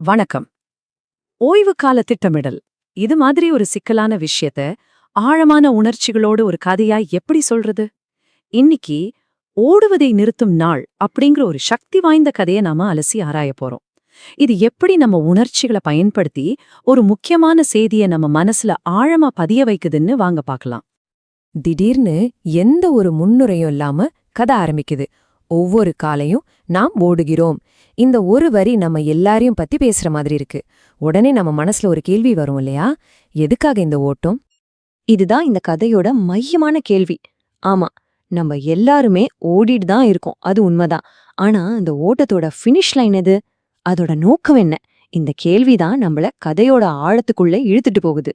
வணக்கம். ஓய்வு கால திட்டமிடல். இது மாதிரி ஒரு சிக்கலான விஷயத்த ஆழமான உணர்ச்சிகளோடு ஒரு கதையாய் எப்படி சொல்றது? இன்னைக்கு ஓடுவதை நிறுத்தும் நாள் அப்படிங்கிற ஒரு சக்தி வாய்ந்த கதையை நாம அலசி ஆராய போறோம். இது எப்படி நம்ம உணர்ச்சிகளை பயன்படுத்தி ஒரு முக்கியமான செய்தியை நம்ம மனசுல ஆழமா பதிய வைக்குதுன்னு வாங்க பார்க்கலாம். திடீர்னு எந்த ஒரு முன்னுரையும் இல்லாம கதை ஆரம்பிக்குது. ஒவ்வொரு காலையும் நாம் ஓடுகிறோம். இந்த ஒரு வரி நம்ம எல்லாரையும் பத்தி பேசுற மாதிரி இருக்கு. உடனே நம்ம மனசுல ஒரு கேள்வி வரும் இல்லையா? எதுக்காக இந்த ஓட்டம்? இதுதான் இந்த கதையோட மையமான கேள்வி. ஆமா நம்ம எல்லாருமே ஓடிட்டு தான் இருக்கோம். அது உண்மைதான். ஆனா அந்த ஓட்டத்தோட ஃபினிஷ் லைன் எது? அதோட நோக்கம் என்ன? இந்த கேள்விதான் நம்மள கதையோட ஆழத்துக்குள்ள இழுத்துட்டு போகுது.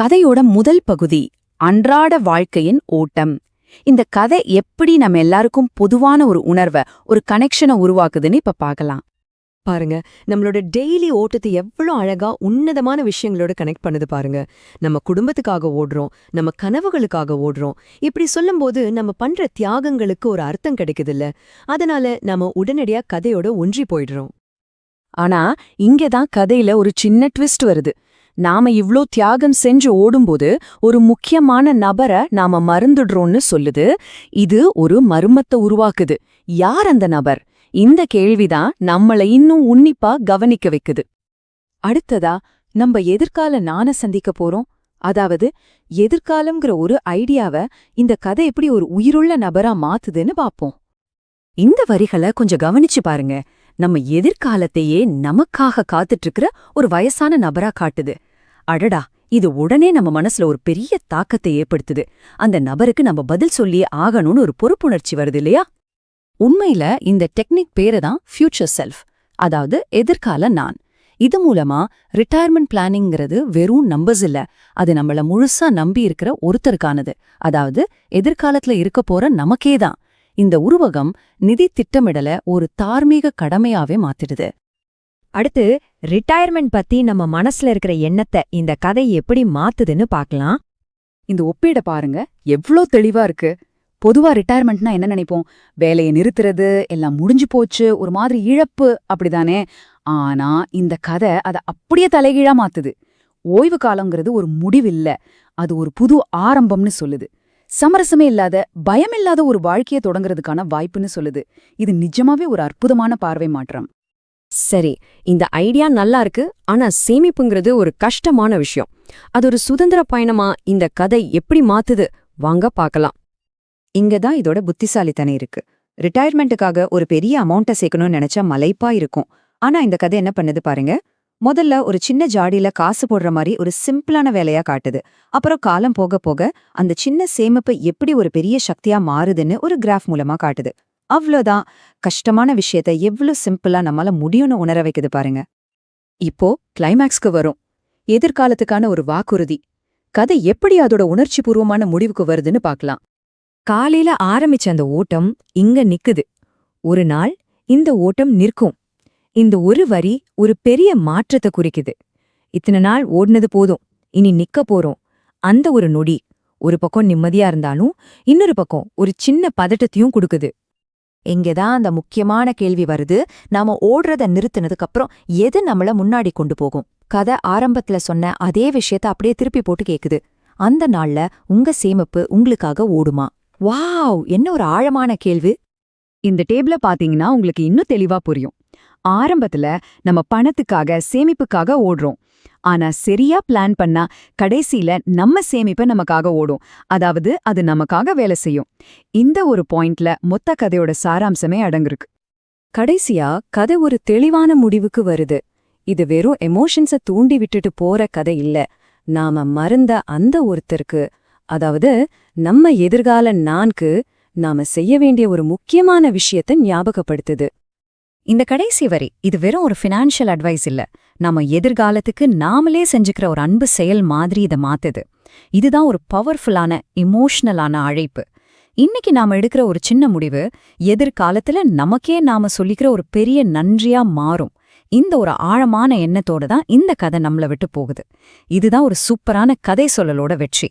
கதையோட முதல் பகுதி அன்றாட வாழ்க்கையின் ஓட்டம். இந்த கதை எப்படி நம்ம எல்லாருக்கும் பொதுவான ஒரு உணர்வை ஒரு கனெக்ஷனை உருவாக்குதுன்னு இப்ப பார்க்கலாம். பாருங்க நம்மளோட டெய்லி ஓட்டத்தை எவ்வளோ அழகா உன்னதமான விஷயங்களோட கனெக்ட் பண்ணுது பாருங்க. நம்ம குடும்பத்துக்காக ஓடுறோம் நம்ம கனவுகளுக்காக ஓடுறோம். இப்படி சொல்லும்போது நம்ம பண்ற தியாகங்களுக்கு ஒரு அர்த்தம் கிடைக்குதுல்ல. அதனால நம்ம உடனடியா கதையோட ஒன்றி போயிடுறோம். ஆனா இங்கதான் கதையில ஒரு சின்ன ட்விஸ்ட் வருது. நாம இவ்ளோ தியாகம் செஞ்சு ஓடும்போது ஒரு முக்கியமான நபரை நாம மறந்துடுறோம்னு சொல்லுது. இது ஒரு மர்மத்தை உருவாக்குது. யார் அந்த நபர்? இந்த கேள்விதான் நம்மள இன்னும் உன்னிப்பா கவனிக்க வைக்குது. அடுத்ததா நம்ம எதிர்கால நான சந்திக்க போறோம். அதாவது எதிர்காலம்ங்கிற ஒரு ஐடியாவை இந்த கதை எப்படி ஒரு உயிருள்ள நபரா மாத்துதுன்னு பாப்போம். இந்த வரிகளை கொஞ்சம் கவனிச்சு பாருங்க. நம்ம எதிர்காலத்தையே நமக்காக காத்துட்டு ஒரு வயசான நபரா காட்டுது. அடடா இது உடனே நம்ம மனசுல ஒரு பெரிய தாக்கத்தை ஏற்படுத்துது. அந்த நபருக்கு நம்ம பதில் சொல்லியே ஆகணும்னு ஒரு பொறுப்புணர்ச்சி வருது இல்லையா? உண்மையில இந்த டெக்னிக் பேரு தான் ஃபியூச்சர் செல்ஃப் அதாவது எதிர்கால நான். இது மூலமா ரிட்டையர்மெண்ட் பிளானிங்கிறது வெறும் நம்பர்ஸ் இல்ல அது நம்மள முழுசா நம்பி இருக்கிற ஒருத்தருக்கானது. அதாவது எதிர்காலத்துல இருக்க போற நமக்கே தான். இந்த உருவகம் நிதி திட்டமிடல ஒரு தார்மீக கடமையாவே மாத்திடுது. அடுத்து ரிட்டையர்மெண்ட் பத்தி நம்ம மனசுல இருக்கிற எண்ணத்தை இந்த கதை எப்படி மாத்துதுன்னு பார்க்கலாம். இந்த ஒப்பீட பாருங்க. எவ்ளோ தெளிவா இருக்கு. பொதுவா ரிட்டையர்மெண்ட்னா என்ன நினைப்போம்? வேலையை நிறுத்துறது எல்லாம் முடிஞ்சு போச்சு ஒரு மாதிரி இழப்பு அப்படிதானே? ஆனா இந்த கதை அதை அப்படியே தலைகீழா மாத்துது. ஓய்வு காலங்கிறது ஒரு முடிவில்லை. அது ஒரு புது ஆரம்பம்னு சொல்லுது. சமரசமே இல்லாத பயமில்லாத ஒரு வாழ்க்கையை தொடங்குறதுக்கான வாய்ப்புன்னு சொல்லுது. இது நிஜமாவே ஒரு அற்புதமான பார்வை மாற்றம். சரி இந்த ஐடியா நல்லா இருக்கு ஆனா சேமிப்புங்கிறது ஒரு கஷ்டமான விஷயம். அது ஒரு சுதந்திர பயணமா? இந்த கதை எப்படி மாத்துது? வாங்க பார்க்கலாம். இங்க தான் இதோட புத்திசாலித்தனை இருக்கு. ரிட்டையர்மெண்ட்டுக்காக ஒரு பெரிய அமௌண்ட்டை சேர்க்கணும்னு நினைச்சா மலைப்பா இருக்கும். ஆனா இந்த கதை என்ன பண்ணுது பாருங்க. முதல்ல ஒரு சின்ன ஜாடியில காசு போடுற மாதிரி ஒரு சிம்பிளான வேலையா காட்டுது. அப்புறம் காலம் போக போக அந்த சின்ன சேமிப்பு எப்படி ஒரு பெரிய சக்தியா மாறுதுன்னு ஒரு கிராஃப் மூலமா காட்டுது. அவ்வளோதான். கஷ்டமான விஷயத்த எவ்வளவு சிம்பிளா நம்மால முடியும்னு உணர வைக்குது பாருங்க. இப்போ கிளைமேக்ஸ்க்கு வரும். எதிர்காலத்துக்கான ஒரு வாக்குறுதி. கதை எப்படி அதோட உணர்ச்சிபூர்வமான முடிவுக்கு வருதுன்னு பார்க்கலாம். காலையில ஆரம்பிச்ச அந்த ஓட்டம் இங்க நிக்குது. ஒரு நாள் இந்த ஓட்டம் நிற்கும். இந்த ஒரு வரி ஒரு பெரிய மாற்றத்தை குறிக்குது. இத்தனை நாள் ஓடுனது போதும் இனி நிக்க போறோம். அந்த ஒரு நொடி ஒரு பக்கம் நிம்மதியா இருந்தாலும் இன்னொரு பக்கம் ஒரு சின்ன பதட்டத்தையும் கொடுக்குது. இங்கதான் அந்த முக்கியமான கேள்வி வருது நாம ஓடுறத நிறுத்தினதுக்கு அப்புறம் எது நம்மள முன்னாடி கொண்டு போகும்? கதை ஆரம்பத்துல சொன்ன அதே விஷயத்த அப்படியே திருப்பி போட்டு கேக்குது. அந்த நாள்ல உங்க சேமிப்பு உங்களுக்காக ஓடுமா? வாவ்! என்ன ஒரு ஆழமான கேள்வி. இந்த டேபிள பாத்தீங்கன்னா உங்களுக்கு இன்னும் தெளிவா புரியும். ஆரம்பத்துல நம்ம பணத்துக்காக சேமிப்புக்காக ஓடுறோம். ஆனா சரியா பிளான் பண்ணா கடைசியில நம்ம சேமிப்பை நமக்காக ஓடும். அதாவது அது நமக்காக வேலை செய்யும். இந்த ஒரு பாயிண்ட்ல மொத்த கதையோட சாராம்சமே அடங்கிருக்கு. கடைசியா கதை ஒரு தெளிவான முடிவுக்கு வருது. இது வெறும் எமோஷன்ஸ தூண்டி விட்டுட்டு போற கதை இல்ல. நாம மறந்த அந்த ஒருத்தருக்கு அதாவது நம்ம எதிர்கால நான்கு நாம செய்ய வேண்டிய ஒரு முக்கியமான விஷயத்தை ஞாபகப்படுத்துது. இந்த கடைசி வரி இது வெறும் ஒரு ஃபினான்ஷியல் அட்வைஸ் இல்ல. நம்ம எதிர்காலத்துக்கு நாமளே செஞ்சுக்கிற ஒரு அன்பு செயல் மாதிரி இதை மாத்துது. இதுதான் ஒரு பவர்ஃபுல்லான இமோஷனலான அழைப்பு. இன்னைக்கு நாம எடுக்கிற ஒரு சின்ன முடிவு எதிர்காலத்துல நமக்கே நாம சொல்லிக்கிற ஒரு பெரிய நன்றியா மாறும். இந்த ஒரு ஆழமான எண்ணத்தோட தான் இந்த கதை நம்மள விட்டு போகுது. இதுதான் ஒரு சூப்பரான கதை சொல்லலோட வெற்றி.